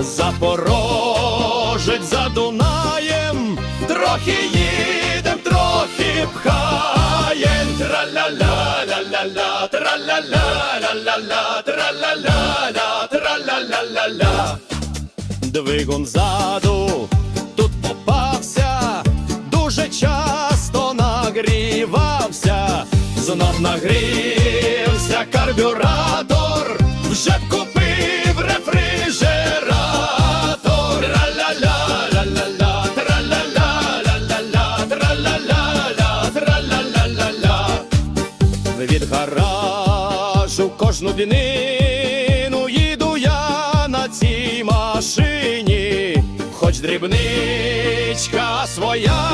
Запорожець за Дунаєм, трохи їдем, трохи пхаєм. Траля-ля, ля-ля-ля, траля-ля, ля-ля-ля, траля-ля, траля-ля-ля-ля. Двигун ззаду тут попався, дуже часто нагрівався, знов нагрівся карбюратор, Від гаражу кожну днину їду я на цій машині, хоч дрібничка своя